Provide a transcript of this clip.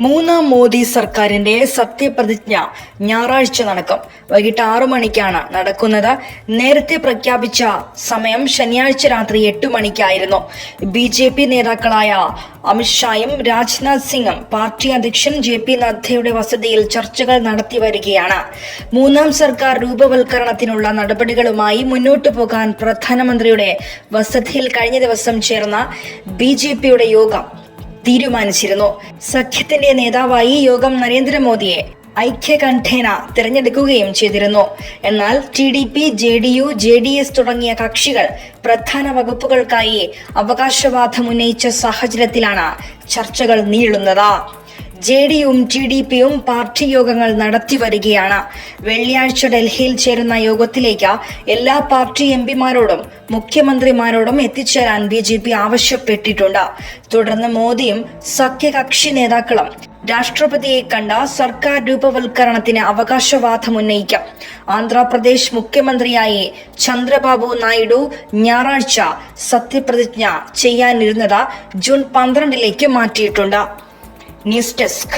മൂന്നാം മോദി സർക്കാരിന്റെ സത്യപ്രതിജ്ഞ ഞായറാഴ്ച നടക്കും. വൈകിട്ട് ആറു മണിക്കാണ് നടക്കുന്നത്. നേരത്തെ പ്രഖ്യാപിച്ച സമയം ശനിയാഴ്ച രാത്രി എട്ട് മണിക്കായിരുന്നു. ബി ജെ പി നേതാക്കളായ അമിത്ഷായും രാജ്നാഥ് സിംഗും പാർട്ടി അധ്യക്ഷൻ ജെ പി നദ്ദയുടെ വസതിയിൽ ചർച്ചകൾ നടത്തി വരികയാണ്. മൂന്നാം സർക്കാർ രൂപവൽക്കരണത്തിനുള്ള നടപടികളുമായി മുന്നോട്ടു പോകാൻ പ്രധാനമന്ത്രിയുടെ വസതിയിൽ കഴിഞ്ഞ ദിവസം ചേർന്ന ബി യോഗം തീരുമാനിച്ചിരുന്നു. സഖ്യത്തിന്റെ നേതാവായി യോഗം നരേന്ദ്രമോദിയെ ഐക്യകണ്ഠേന തിരഞ്ഞെടുക്കുകയും ചെയ്തിരുന്നു. എന്നാൽ T D P J D U J D S തുടങ്ങിയ കക്ഷികൾ പ്രധാന വകുപ്പുകൾക്കായി അവകാശവാദം ഉന്നയിച്ച സാഹചര്യത്തിലാണ് ചർച്ചകൾ നീളുന്നത്. ജെ ഡിയും ടി ഡി പിയും പാർട്ടി യോഗങ്ങൾ നടത്തി വരികയാണ്. വെള്ളിയാഴ്ച ഡൽഹിയിൽ ചേരുന്ന യോഗത്തിലേക്ക് എല്ലാ പാർട്ടി എംപിമാരോടും മുഖ്യമന്ത്രിമാരോടും എത്തിച്ചേരാൻ ബി ജെ പി ആവശ്യപ്പെട്ടിട്ടുണ്ട്. തുടർന്ന് മോദിയും സഖ്യകക്ഷി നേതാക്കളും രാഷ്ട്രപതിയെ കണ്ട സർക്കാർ രൂപവൽക്കരണത്തിന് അവകാശവാദം ഉന്നയിക്കാം. ആന്ധ്രാപ്രദേശ് മുഖ്യമന്ത്രിയായി ചന്ദ്രബാബു നായിഡു ഞായറാഴ്ച സത്യപ്രതിജ്ഞ ചെയ്യാനിരുന്നത് ജൂൺ പന്ത്രണ്ടിലേക്ക് മാറ്റിയിട്ടുണ്ട്. News desk